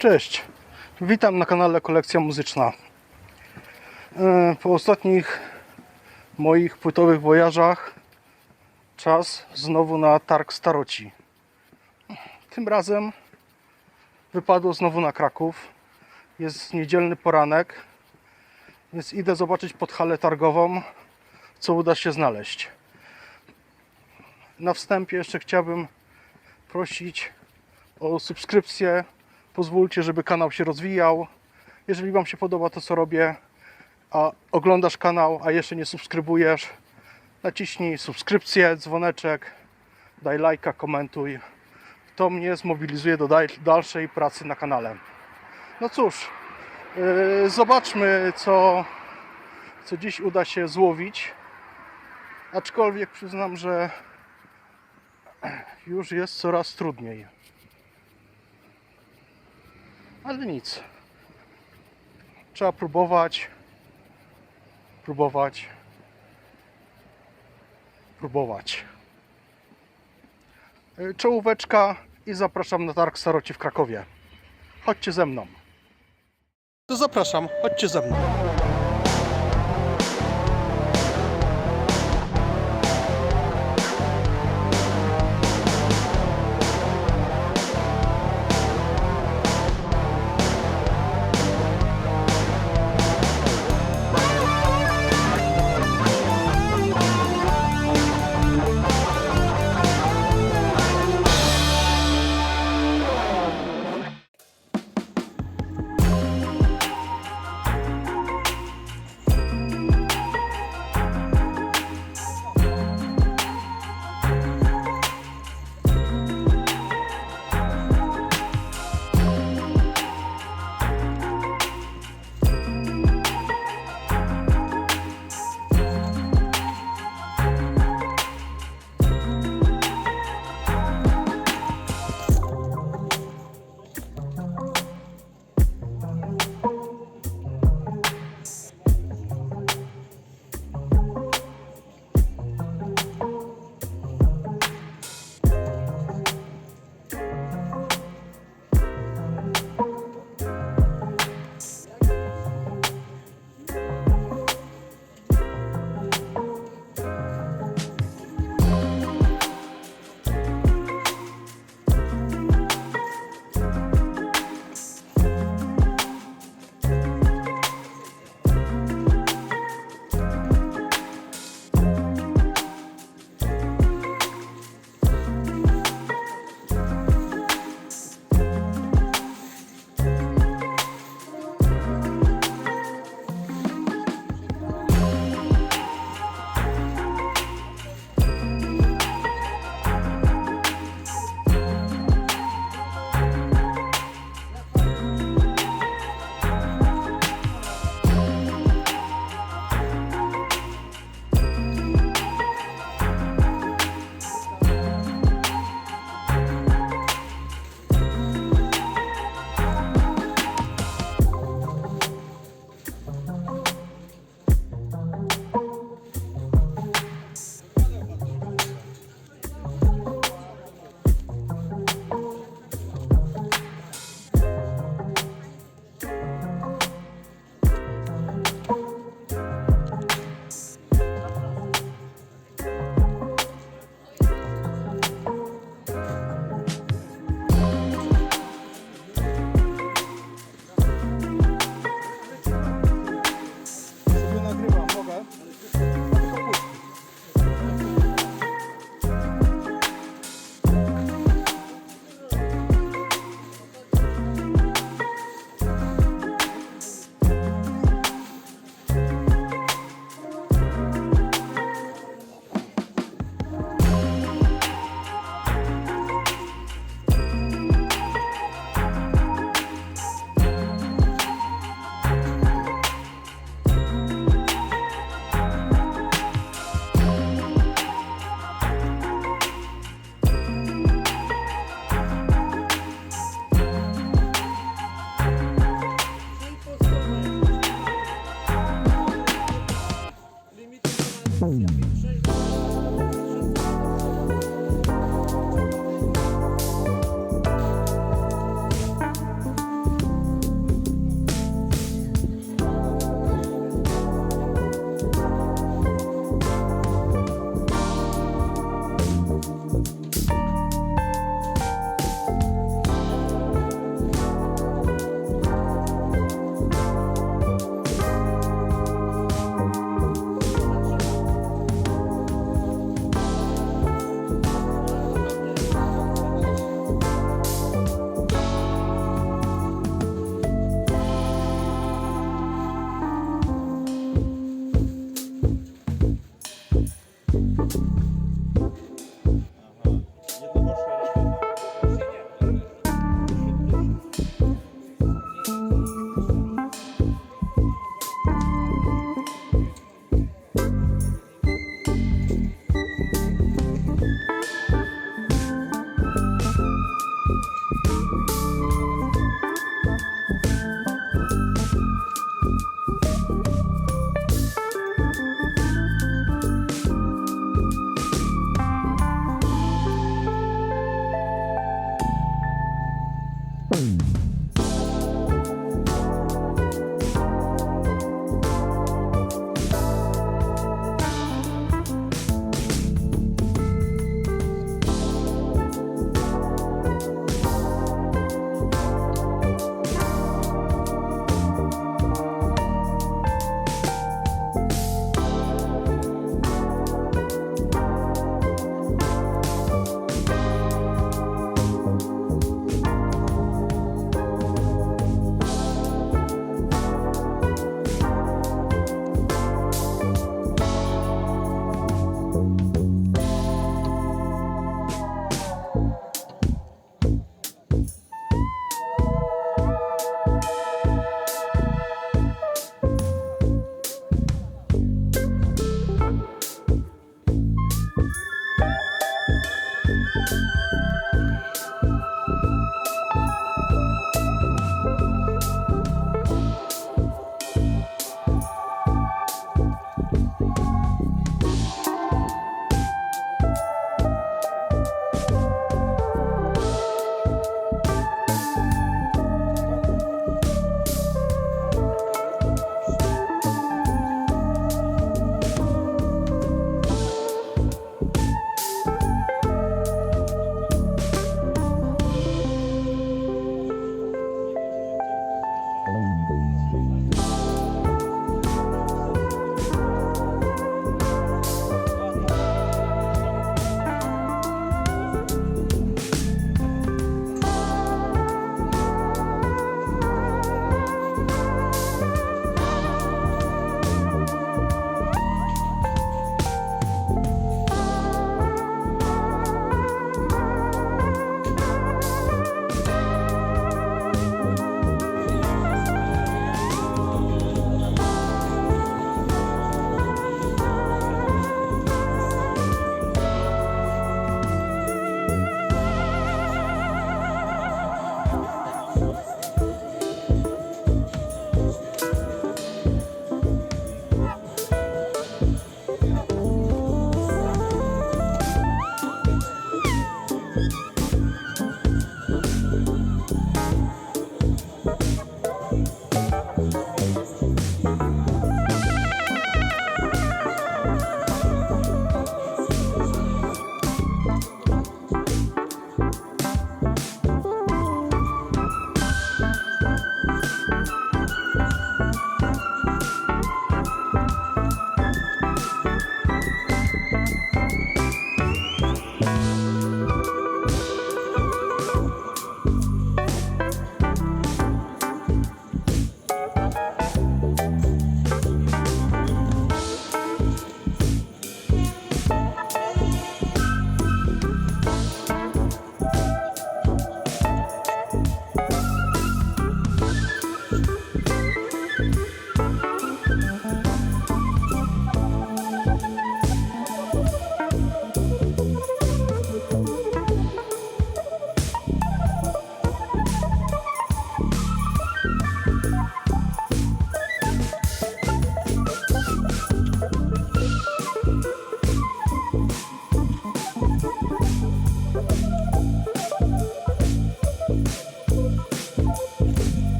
Cześć, witam na kanale Kolekcja Muzyczna. E, Po ostatnich moich płytowych wojażach czas znowu na targ staroci. Tym razem wypadło znowu na Kraków. Jest niedzielny poranek, więc idę zobaczyć pod halę targową, co uda się znaleźć. Na wstępie jeszcze chciałbym prosić o subskrypcję. Pozwólcie, żeby kanał się rozwijał. Jeżeli Wam się podoba to, co robię, a oglądasz kanał, a jeszcze nie subskrybujesz, naciśnij subskrypcję, dzwoneczek, daj lajka, komentuj. To mnie zmobilizuje do dal- dalszej pracy na kanale. No cóż, yy, zobaczmy, co, co dziś uda się złowić. Aczkolwiek przyznam, że już jest coraz trudniej. Ale nic. Trzeba próbować, próbować, próbować. Y, Czołóweczka i zapraszam na targ staroci w Krakowie. Chodźcie ze mną. To zapraszam, chodźcie ze mną.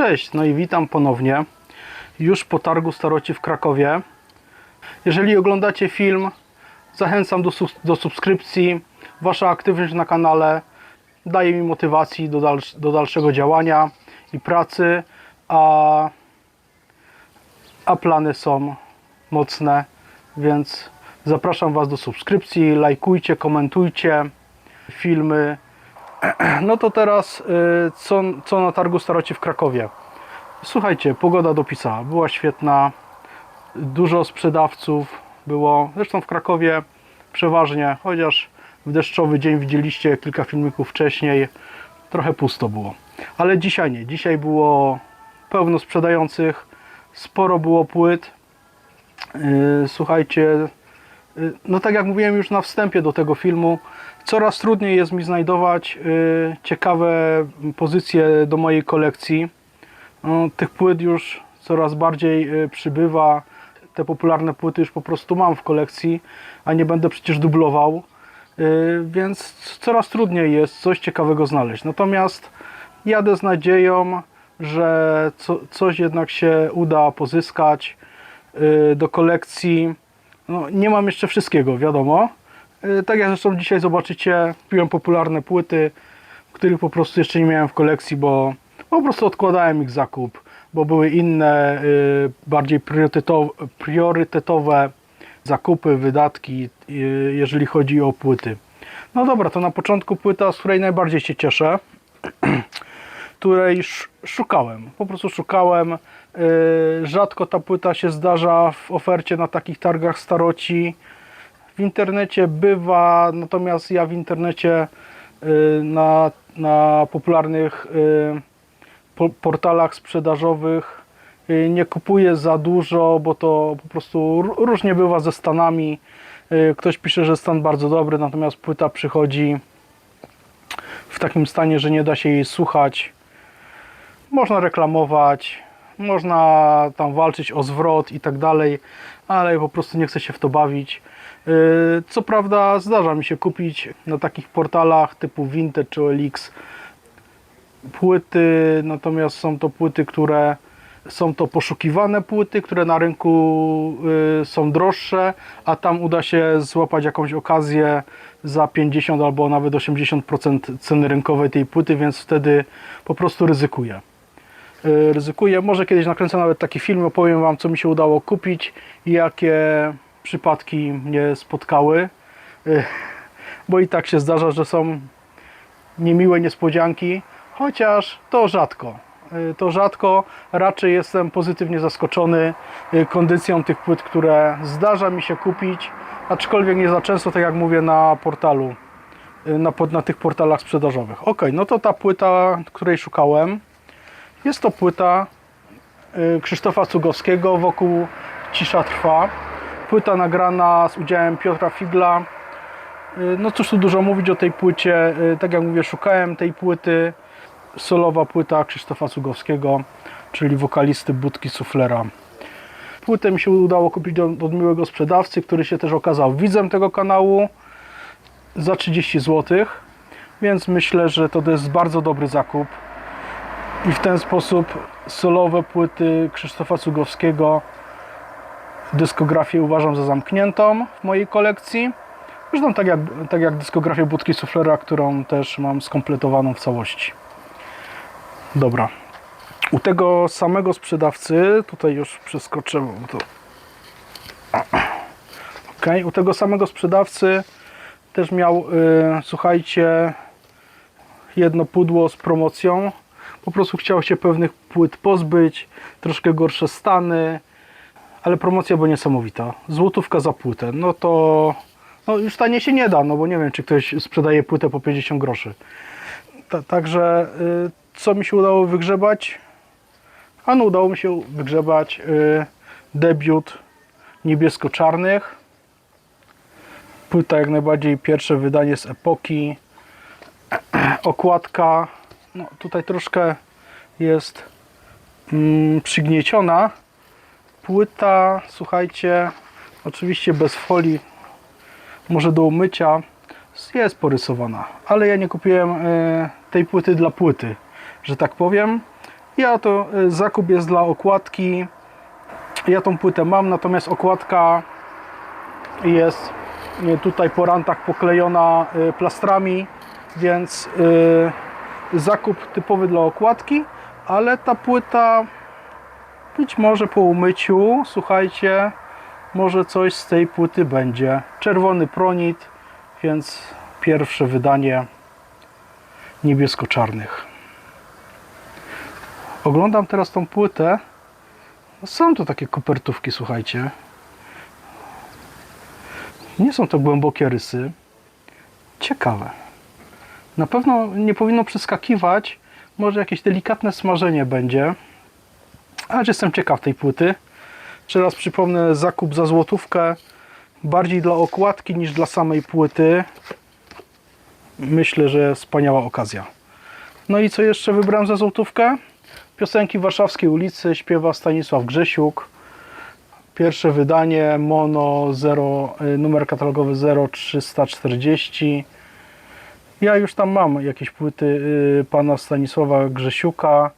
Cześć, no i witam ponownie już po targu staroci w Krakowie. Jeżeli oglądacie film, zachęcam do, do subskrypcji. Wasza aktywność na kanale daje mi motywacji do, do dalszego działania i pracy, a, a plany są mocne, więc zapraszam Was do subskrypcji, lajkujcie, komentujcie filmy. No to teraz, y, co, co na targu staroci w Krakowie? Słuchajcie, pogoda dopisała, była świetna, dużo sprzedawców było, zresztą w Krakowie przeważnie, chociaż w deszczowy dzień widzieliście kilka filmików wcześniej, trochę pusto było. Ale dzisiaj nie, dzisiaj było pełno sprzedających, sporo było płyt. Yy, Słuchajcie, no tak jak mówiłem już na wstępie do tego filmu, coraz trudniej jest mi znajdować yy, ciekawe pozycje do mojej kolekcji. No, tych płyt już coraz bardziej y, przybywa. Te popularne płyty już po prostu mam w kolekcji, a nie będę przecież dublował, y, więc coraz trudniej jest coś ciekawego znaleźć. Natomiast jadę z nadzieją, że co, coś jednak się uda pozyskać y, do kolekcji. No, nie mam jeszcze wszystkiego, wiadomo. Y, Tak jak zresztą dzisiaj zobaczycie, kupiłem popularne płyty, których po prostu jeszcze nie miałem w kolekcji, bo po prostu odkładałem ich zakup, bo były inne, y, bardziej priorytetowe, priorytetowe zakupy, wydatki, y, jeżeli chodzi o płyty. No dobra, to na początku płyta, z której najbardziej się cieszę, której sz- szukałem, po prostu szukałem. Y, Rzadko ta płyta się zdarza w ofercie na takich targach staroci. W internecie bywa, natomiast ja w internecie y, na, na popularnych y, po- portalach sprzedażowych nie kupuję za dużo, bo to po prostu różnie bywa ze stanami. Ktoś pisze, że stan bardzo dobry, natomiast płyta przychodzi w takim stanie, że nie da się jej słuchać. Można reklamować, można tam walczyć o zwrot i tak dalej, ale po prostu nie chcę się w to bawić. Yy, Co prawda zdarza mi się kupić na takich portalach typu Vinted czy OLX płyty, natomiast są to płyty, które są to poszukiwane płyty, które na rynku y, są droższe, a tam uda się złapać jakąś okazję za 50 albo nawet 80% ceny rynkowej tej płyty, więc wtedy po prostu ryzykuję. Y, ryzykuję. Może kiedyś nakręcę nawet taki film, opowiem Wam, co mi się udało kupić i jakie przypadki mnie spotkały. Y, Bo i tak się zdarza, że są niemiłe niespodzianki, chociaż to rzadko. Y, To rzadko, raczej jestem pozytywnie zaskoczony kondycją tych płyt, które zdarza mi się kupić, aczkolwiek nie za często, tak jak mówię, na portalu, na, na tych portalach sprzedażowych. Ok, no to ta płyta, której szukałem, jest to płyta y, Krzysztofa Cugowskiego, wokół Cisza Trwa. Płyta nagrana z udziałem Piotra Figla. Y, No cóż tu dużo mówić o tej płycie. Y, Tak jak mówię, szukałem tej płyty. Solowa płyta Krzysztofa Cugowskiego, czyli wokalisty Budki Suflera. Płytę mi się udało kupić od, od miłego sprzedawcy, który się też okazał widzem tego kanału za 30 zł. Więc myślę, że to jest bardzo dobry zakup. I w ten sposób solowe płyty Krzysztofa Cugowskiego dyskografię uważam za zamkniętą w mojej kolekcji. Zresztą tak jak, tak jak dyskografię Budki Suflera, którą też mam skompletowaną w całości. Dobra. U tego samego sprzedawcy, tutaj już przeskoczę, to... Ok, u tego samego sprzedawcy też miał, y, słuchajcie, jedno pudło z promocją. Po prostu chciał się pewnych płyt pozbyć, troszkę gorsze stany, ale promocja była niesamowita. Złotówka za płytę. No to no już taniej się nie da, no bo nie wiem, czy ktoś sprzedaje płytę po 50 groszy. Ta, także y, co mi się udało wygrzebać? A no udało mi się wygrzebać y, debiut niebiesko-czarnych. Płyta jak najbardziej pierwsze wydanie z epoki. Okładka, no tutaj troszkę jest mm, przygnieciona. Płyta, słuchajcie, oczywiście bez folii, może do umycia, jest porysowana, ale ja nie kupiłem e, tej płyty dla płyty, że tak powiem. Ja to y, zakup jest dla okładki. Ja tą płytę mam, natomiast okładka jest y, tutaj po rantach poklejona y, plastrami, więc y, zakup typowy dla okładki, ale ta płyta być może po umyciu, słuchajcie, może coś z tej płyty będzie. Czerwony pronit, więc pierwsze wydanie niebiesko-czarnych. Oglądam teraz tą płytę. No są to takie kopertówki, słuchajcie. Nie są to głębokie rysy. Ciekawe. Na pewno nie powinno przeskakiwać. Może jakieś delikatne smażenie będzie. Ale jestem ciekaw tej płyty. Jeszcze raz przypomnę, zakup za złotówkę. Bardziej dla okładki niż dla samej płyty. Myślę, że wspaniała okazja. No i co jeszcze wybrałem za złotówkę? Piosenki Warszawskiej ulicy śpiewa Stanisław Grzesiuk. Pierwsze wydanie Mono 0, y, numer katalogowy 0340. Ja już tam mam jakieś płyty y, pana Stanisława Grzesiuka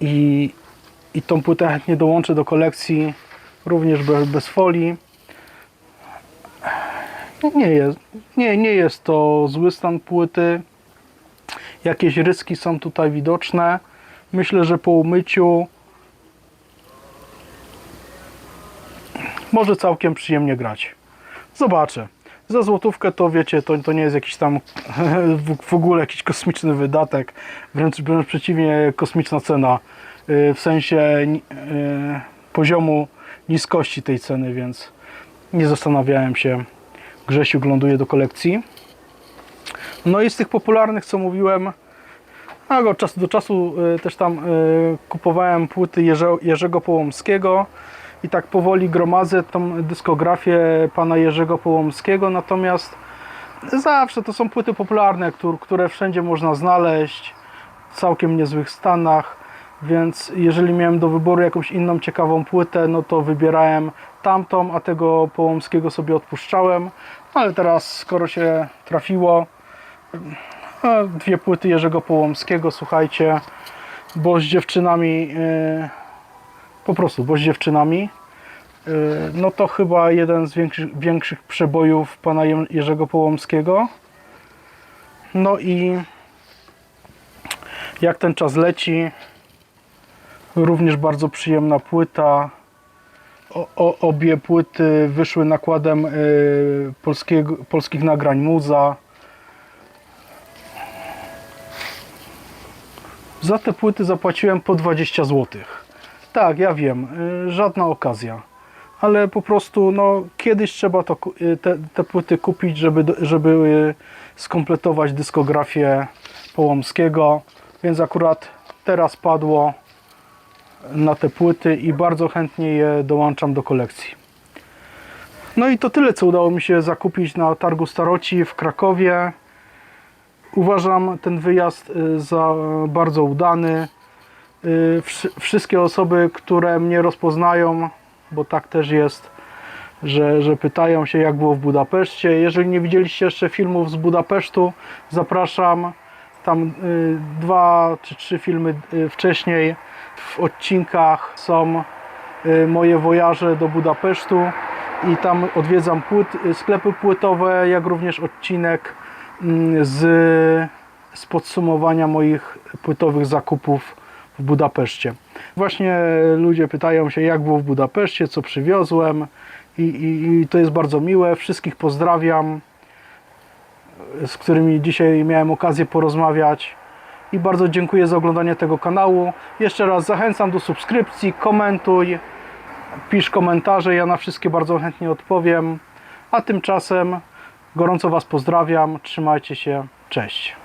i, i tą płytę chętnie dołączę do kolekcji również bez, bez folii. Nie jest, nie, nie jest to zły stan płyty. Jakieś ryski są tutaj widoczne. Myślę, że po umyciu może całkiem przyjemnie grać. Zobaczę. Za złotówkę to wiecie, to, to nie jest jakiś tam w, ogóle jakiś kosmiczny wydatek. Wręcz, wręcz przeciwnie, kosmiczna cena. yy, W sensie yy, poziomu niskości tej ceny, więc nie zastanawiałem się. Grzesiu ląduje do kolekcji. No i z tych popularnych, co mówiłem, a od czasu do czasu y, też tam y, kupowałem płyty Jerze, Jerzego Połomskiego i tak powoli gromadzę tą dyskografię pana Jerzego Połomskiego, natomiast zawsze to są płyty popularne, które, wszędzie można znaleźć w całkiem niezłych stanach, więc jeżeli miałem do wyboru jakąś inną ciekawą płytę, no to wybierałem tamtą, a tego Połomskiego sobie odpuszczałem, ale teraz skoro się trafiło, a, dwie płyty Jerzego Połomskiego, słuchajcie, bo z dziewczynami, yy, po prostu, bo z dziewczynami, yy, no to chyba jeden z większych, większych przebojów pana Je- Jerzego Połomskiego. No i jak ten czas leci, również bardzo przyjemna płyta. O, o, obie płyty wyszły nakładem yy, polskiego, polskich nagrań Muza. Za te płyty zapłaciłem po 20 zł. Tak, ja wiem, y, żadna okazja. Ale po prostu no, kiedyś trzeba to, y, te, te płyty kupić, żeby, żeby skompletować dyskografię Połomskiego. Więc akurat teraz padło na te płyty i bardzo chętnie je dołączam do kolekcji. No i to tyle, co udało mi się zakupić na targu Staroci w Krakowie. Uważam ten wyjazd y, za bardzo udany. Y, wszy- Wszystkie osoby, które mnie rozpoznają, bo tak też jest, że, że pytają się, jak było w Budapeszcie. Jeżeli nie widzieliście jeszcze filmów z Budapesztu, zapraszam. Tam y, dwa czy trzy filmy y, wcześniej w odcinkach są moje wojaże do Budapesztu i tam odwiedzam płyt, sklepy płytowe, jak również odcinek mm, z, z podsumowania moich płytowych zakupów w Budapeszcie. Właśnie ludzie pytają się, jak było w Budapeszcie, co przywiozłem i, i, i to jest bardzo miłe. Wszystkich pozdrawiam, z którymi dzisiaj miałem okazję porozmawiać i bardzo dziękuję za oglądanie tego kanału. Jeszcze raz zachęcam do subskrypcji, komentuj, pisz komentarze, ja na wszystkie bardzo chętnie odpowiem. A tymczasem gorąco Was pozdrawiam, trzymajcie się, cześć.